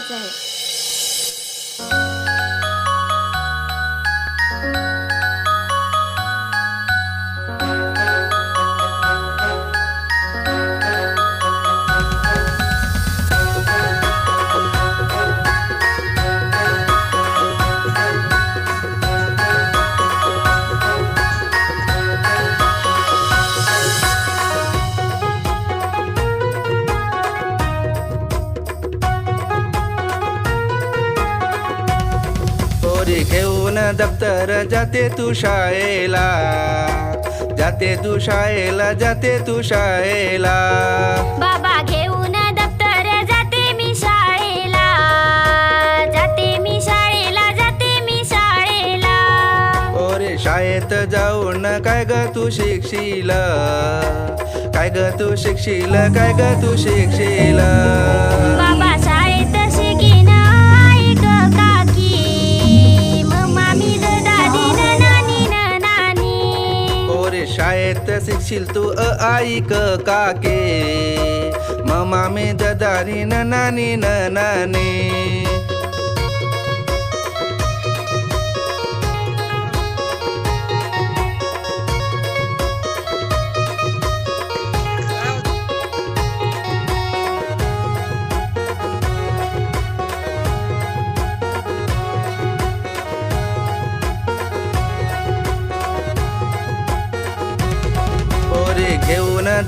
करायचं आहे पोरी घेऊन दप्तर जाते तू शाळेला. जाते तू शाळेला जाते तू शाळेला. बाबा घेऊन दप्तर जाते मी शाळेला. जाते मी शाळेला जाते मी शाळेला. पोरी शाळेत जाऊन काय ग तू शिकशील? काय ग तू शिकशील काय ग तू शिकशील? बाबा शाळेत शिकशील तू अ ऐक काके. ममा न ददानी न नानी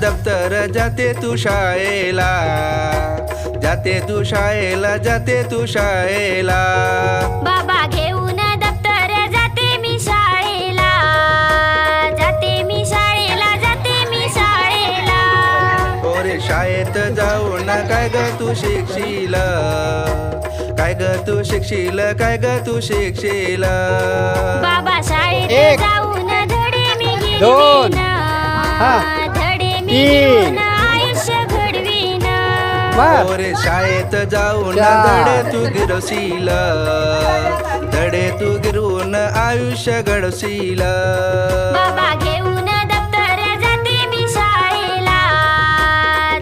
दप्तर जाते तू शाळेला जाते तू शाळेला जाते तू शाळेला बाबा घेऊन दप्तर जाते मी शाळेला जाते मी शाळेला जाते मी शाळेला पोरे शाळेत जाऊन काय ग तू शिकशील काय ग तू शिकशील काय ग तू शिकशील बाबा शाळेत एक. जाऊन धडे मी दोन. गिरवीन हा. तीन. पोरे शाळेत जाऊन. धडे तू गिरवशील धडे तू गिरवून आयुष्य घडवशील बाबा घेऊन दप्तर जाते मी शाळेला.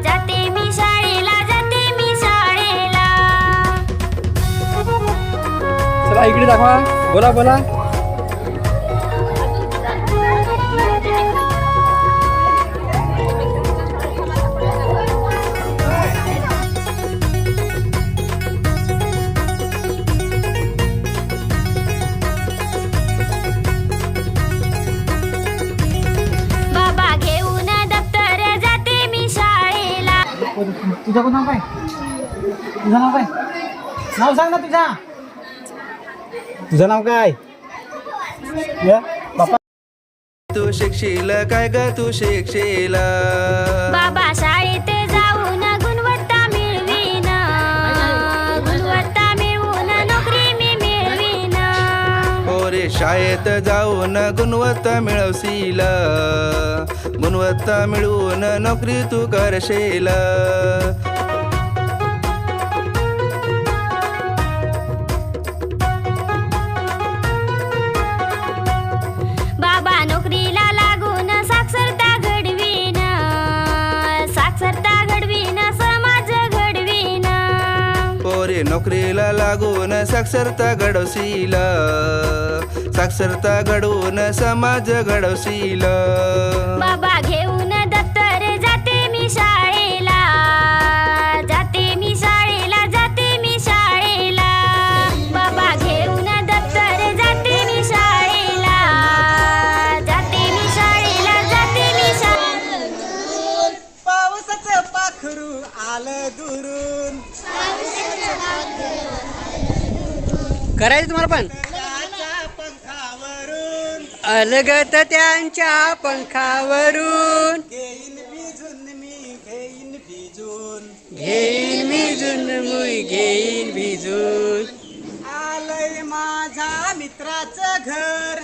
जाते मी शाळेला जाते मी शाळेला. चला इकडे दाखवा. बोला बोला. तुझं कोण नाव काय? तुझं नाव काय? नाव सांग ना तुझा तुझं नाव काय? तू शिकशील काय ग? तू शिकशील. बाबा शाळेत जाऊन शाळेत जाऊन गुणवत्ता मिळवशील. गुणवत्ता मिळवून नोकरी तू करशील. नोकरीला लागून साक्षरता घडवशील. साक्षरता घडवून समाज घडवशील. बाबा घेऊन पाखरू आलं दुरून. करायचं तुम्हाला पण? त्याच्या पंखावरून. अलगत त्यांच्या पंखावरून. घेईन भिजून मी घेईन भिजून. घेईन भिजून मुई घेईन भिजून. आलंय माझ्या मित्राचं घर.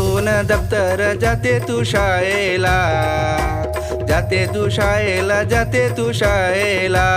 दप्तर जाते तू शाळेला. जाते तू शाळेला जाते तू शाळेला.